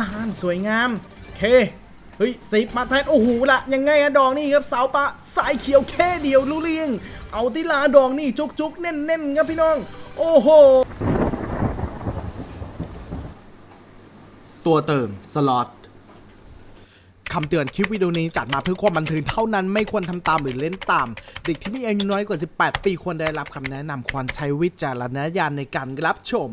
นานสวยงามเคเฮ้ยสิบมาแทนโอ้โหละยังไงอะดอกนี่ครับเสาปะสายเขียวแค่เดียวรู้เรียง เอาติลาดอกนี่จุกจุกๆแน่นแน่นๆครับพี่น้อง โอ้โห ตัวเติมสล็อตคำเตือนคลิปวิดีโอนี้จัดมาเพื่อความบันเทิงเท่านั้นไม่ควรทำตามหรือเล่นตาม เด็กที่มีอายุน้อยกว่า 18 ปีควรได้รับคำแนะนำควรใช้วิจารณญาณในการรับชม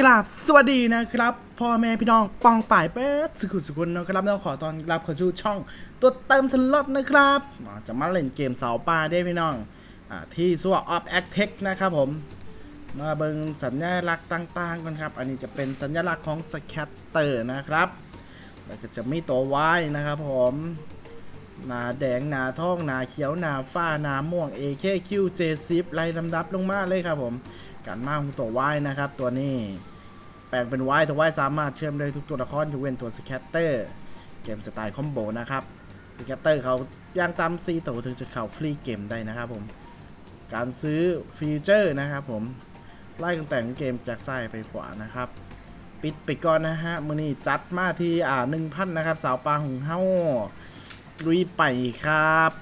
กราบสวัสดีนะครับพ่อแม่พี่น้องปองป่ายเป๊ดสุขุสุขุนนะครับเราขอตอนรับเข้าสู่ช่อง ตัวเติมสล็อตนะครับจะมาเล่นเกมเสาป่าได้พี่น้องอที่ซัวออฟแอคเทคนะครับผมมาเบิงสัญลักษณ์ต่างๆกันครับ อันนี้จะเป็นสัญลักษณ์ของสแคตเตอร์นะครับแล้วก็จะมีตัววายนะครับผมหนาแดงหนาทองหนาเขียวหนาฟ้าหนาม่วง AKQ J10 ไล่ลำดับลงมาเลยครับผมการมาของตัววายนะครับตัวนี้ แปลงเป็นวายตัววายสามารถเชื่อมได้ทุกตัวละครยกเว้นตัวสแคตเตอร์เกมสไตล์คอมโบนะครับสแคตเตอร์เขาย่างตามซีตัวถึงจะเข้าฟรีเกมได้นะครับผม การซื้อฟีเจอร์นะครับผม ไล่ตั้งแต่งเกมจากซ้ายไปขวานะครับ ปิดไปก่อนนะฮะมือนี้จัดมาที่อ่าหนึ่งพันนะครับ สาวปลาของเฮาลุยไปครับ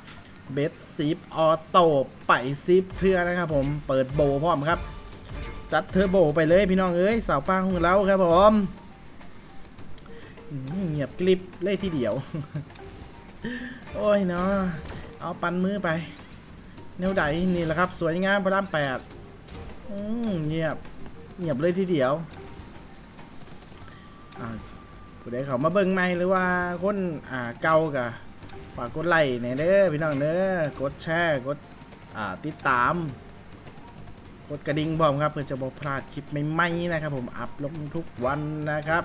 เบสซิปออโต้ไปซิปเทือนะครับผมเปิดโบพร้อมครับ จัดเทอร์โบไปเลยพี่น้องเอ้ยสาวปลาของเราครับผมเงียบกลิบเลยทีเดียว โอ้ยเนาะเอาปันมือไปแนวใดนี่แหละครับ สวยงามพระรามแปดเงียบเงียบเลยทีเดียวอ่าผู้ใดเขามาเบิ่งใหม่หรือว่าคนอ่าเก่ากะฝากกดไลค์ในอยเด้อพี่น้องเด้อกดแชร์กดอ่าติดตาม กดกระดิ่งพร้อมครับเพื่อจะบ่พลาดคลิปใหม่ๆนะครับ ผมอัพลงทุกวันนะครับ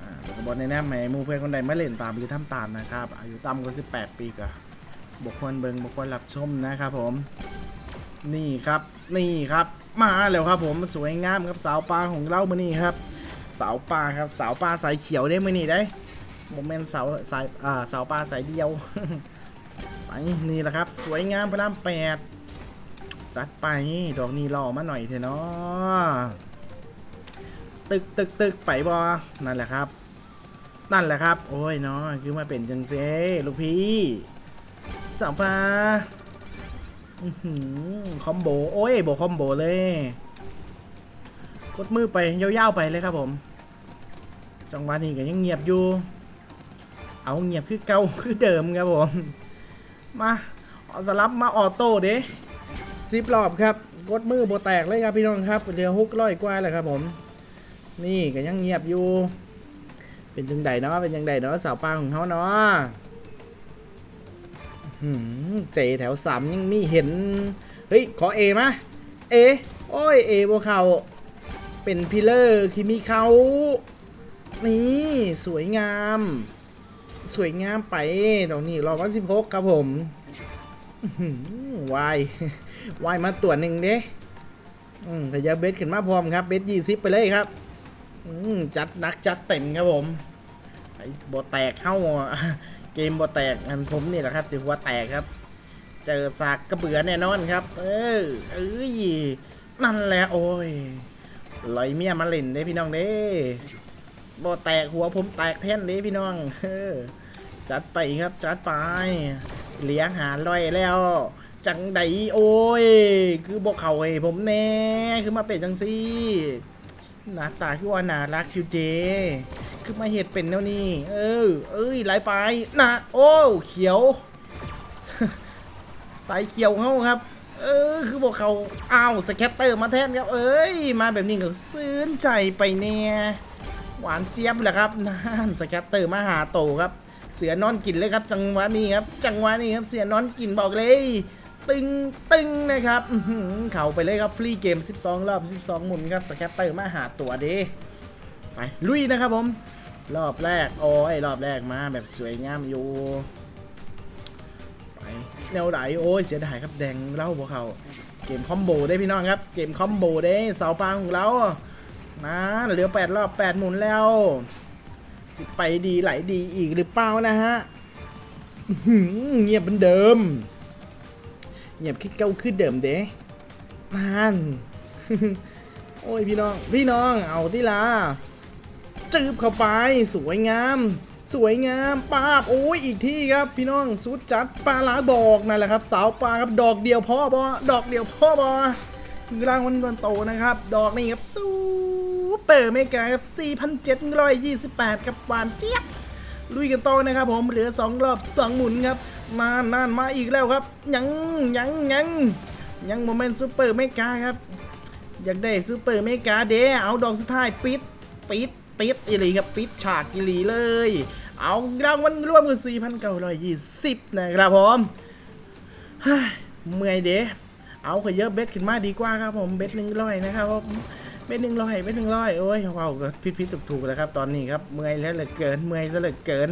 อ่าแล้วก็บอกในแนมให้หมู่เพื่อนคนใดไมาเล่นตามหรือทำตามนะครับ อายุต่ำกว่า 18 ปีก็บุคคลเบิงบุคคลรับชมนะครับผม นี่ครับนี่ครับมาแล้วครับผมสวยงามครับสาวปลาของเรามื่อนี้ครับ สาวปลาครับสาวปลาสายเขียวได้มื่อนี้ได้โมเมนต์สาวสายอ่าสาวปลาสายเดียวไปนี่แหละครับ สวยงามพระรามแปด จัดไป ดอกนี้รอมาหน่อยเถอะเนาะตึกตึกตึกไปบอนั่นแหละครับ นั่นแหละครับ โอ้ยเนาะคือมาเป็นจังเซลูกพี่สาวปลาคอมโบ โอ้ยโบคอมโบเลย กดมือไปยาวๆไปเลยครับผม จังหวะนี้ก็ยังเงียบอยู่ เอาเงียบคือเก่าคือเดิมครับผม มาเอาสลับมาออโต้เด้ ซิปรอบครับ กดมือโบแตกเลยครับพี่น้องครับเดือฮุกร้อยกว่าเลยครับผม นี่ก็ยังเงียบอยู่ เป็นจังใดเนาะเป็นจังใดเนาะสาวปางของเขาเนาะหืมเจแถวสามยังมีเห็น เฮ้ย ขอเอมะเอ โอ้ยเอโบเขาเป็นพิลเลอร์คิมิเขานี่สวยงาม สวยงามไปตรงนี้รอวันสิบหกครับผม วายวายมาตัวหนึ่งเด้อืมพยาเบสขึ้นมาพร้อมครับ เบสยี่สิบไปเลยครับจัดนักจัดเต็มครับผมไอ้บอแตกเข้าเกมบอแตกอันผมนี่แหละครับ สิหัวแตกครับ เจอสากกระเบือแน่นอนครับ เออเอ้ยนั่นแหละโอ้ยลอยเมียมาเล่นเด้พี่น้องเด้บอแตกหัวผมแตกแท่นเด้พี่น้องเออจัดไปครับจัดไป เลี้ยงหาลอยแล้ว จังใดโอ้ย คือบอกเขาให้ผมแน่คือมาเป็นจังซี่หน้าตาคือว่าน่ารักอยู่เดคือมาเห็ดเป็นแล้วนี่ เออ เอ้ยไหลไปนะโอ้เขียว สายเขียวเขาครับ เออ คือบอกเขาอ้าวสแคตเตอร์มาแทนครับ เอ้ย มาแบบนี้ก็ซื้นใจไปเนี่ยหวานเจี๊ยบแหละครับนั่นสแคตเตอร์มาหาโตครับ เสือนอนกินเลยครับ จังหวะนี้ครับ จังหวะนี้ครับเสือนอนกินบอกเลย ตึงตึงนะครับเข่าไปเลยครับฟรีเกม 12 รอบ 12 หมุนครับสแคตเตอร์มาหาตัวเด้ไปลุยนะครับผม รอบแรกโอ้ยรอบแรกมาแบบสวยงามอยู่ไปแนวไหนโอ้ยเสียดายครับแดงเล่าพวกเขาเกมคอมโบได้พี่น้องครับ เกมคอมโบได้เสาปางของเรานะเหลือแปดรอบแปดหมุนแล้ว ไปดีไหลดีอีกหรือเปล่านะฮะเงียบเหมือนเดิม เงียบคิดเก้าขึ้นเดิมเด้นั่นโอ้ยพี่น้อง พี่น้องเอาที่ลาจืบเข้าไปสวยงาม สวยงามปาบโอ้ยอีกที่ครับ พี่น้องสุดจัดปลาล้าบอกนั่นแหละครับ สาวปลาครับดอกเดียวพ่อบอดอกเดียวพ่อบอกลางวันวันโตนะครับ ดอกนี่ครับซู เปอร์เมกาครับ4,728 กับหวานเจี๊ยบลุยกันต่อนะครับผมเหลือ 2 รอบ 2 หมุนครับนานนานมาอีกแล้วครับ ยังยังยังยังโมเมนต์ซูเปอร์เมกาครับ อยากได้ซูเปอร์เมกาเดเอาดอกสุดท้ายปิดปิดปิดอีหลีครับปิดฉากอีหลีเลย เอารางวัลรวมกัน4,920 นะครับผมเฮ้ยเมื่อยเดเอาขอเยอะเบ็ดขึ้นมาดีกว่าครับผมเบ็ดหนึ่งร้อยนะครับผม เบ็ดหนึ่งร้อยเบ็ดหนึ่งร้อยโอ้ยว้าวก็พิดพิถูกถูกแล้วครับ ตอนนี้ครับเมื่อยแล้วเหลือเกินเมื่อยซะเหลือเกิน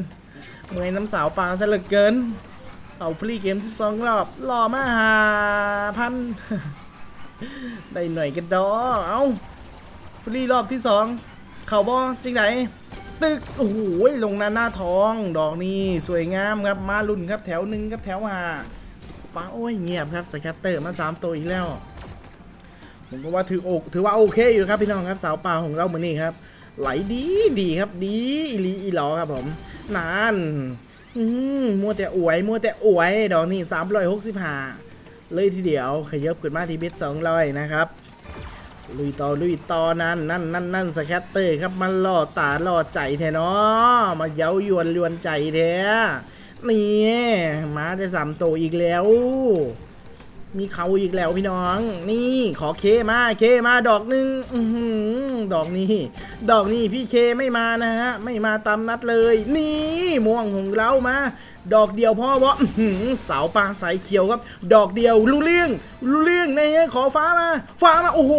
เมื่อยน้ำสาวปลาซะเหลือเกิน เอาฟรีเกม12รอบรอมาหาพันได้หน่อยกันดอเอาฟรีรอบที่สองเข่าบอจริงไหนตึกโอ้โหลงหน้าหน้าทองดอกนี้สวยงามครับมาลุ่นครับแถวหนึ่งครับแถวห้าป้าโอ้ยเงียบครับสแคตเตอร์มาสามตัวอีกแล้ว ผมก็ว่าถืออกถือว่าโอเคอยู่ครับพี่น้องครับสาวปลาของเราเหมือนนี้ครับ ไหลดีดีครับดีอีหลีอีหลอครับผมนานอืมมัวแต่อวยมัวแต่อวยดอกนี้สามร้อยหกสิบห้าเลยทีเดียวขยับขึ้นมาที่เบ็ดสองร้อยนะครับลุยต่อลุยต่อนั่นนั่นนั่นนั่นสแคตเตอร์ครับมันล่อตาล่อใจแท้เนาะมาเย้ายวนยวนใจแท้นี่มาได้สามโตอีกแล้ว มีเขาอีกแล้วพี่น้อง นี่ขอเคมาเคมาดอกหนึ่งดอกนี้ ดอกนี้พี่เคไม่มานะฮะ ไม่มาตามนัดเลย นี่ม่วงของเรามา ดอกเดียวพ่อวะอื้อหือสาวปลาสายเขียวครับ ดอกเดียวรู้เรื่องรู้เรื่องนะฮะขอฟ้ามา ฟ้ามาโอ้โห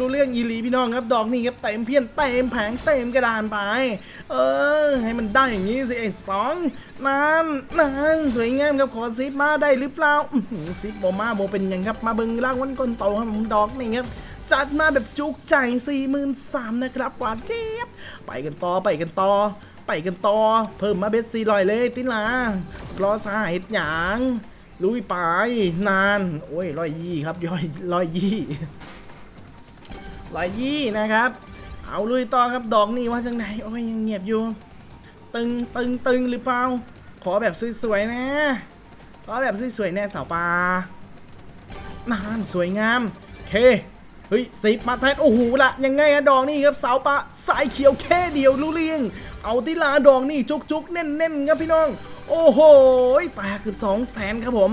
รู้เรื่องอีลีพี่น้องครับ ดอกนี้ครับเต็มเพี้ยนเต็มแผงเต็มกระดานไป เออ ให้มันได้อย่างนี้สิไอ้สองนั่นนั่นสวยงามครับขอซิปมาได้หรือเปล่าซิปบอมาโบเป็นยังครับมาเบิงร่างวันก้นโตครับผมดอกนี่ครับจัดมาแบบจุกใจ 4 3 0 0 0นะครับหวานเจี๊ยบ ไปกันต่อไปกันต่อ ไปกันต่อ เพิ่มมาเบ็ดสี่ลอยเลยติลารอสาเหตุหยางลุยไปนาน โอ้ยร้อยยี่ครับย่อยร้อยยี่ร้อยยี่นะครับ เอาลุยต่อครับดอกนี่ว่าจังไหนโอ้ยยังเงียบอยู่ ตึงตึงตึงหรือเปล่าขอแบบสวยๆนะขอแบบสวยๆแน่สาวปลานานสวยงามเค เฮ้ยสิบมาแทนโอ้โหละยังไงอะดอกนี่ครับเสาปะสายเขียวแค่เดียวรู้เรียงเอาติลาดอกนี่จุกจุกๆแน่นแน่นๆครับพี่น้อง โอ้โหแตกคือสองแสนครับผม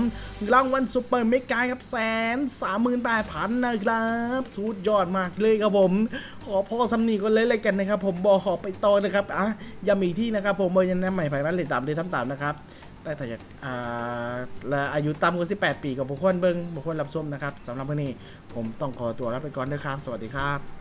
รางวัลซุปเปอร์เมกาครับแสนสามหมื่นแปดพันนะครับสุดยอดมากเลยครับผม ขอพ่อสำนีก็เลยเลยกันนะครับ ผมบอกขอไปต่อนะครับอะอย่ามีที่นะครับ ผมเบอร์ยันน้ำใหม่ไผ่บ้านเลยตามเลยทำตามนะครับแต่ถ้าอยากอ่าและอายุต่ำกว่า18 ปีกับบุคคลเบิ้งบุคคลรับชมนะครับสำหรับวันนี้ผมต้องขอตัวลาไปก่อนนะครับสวัสดีครับ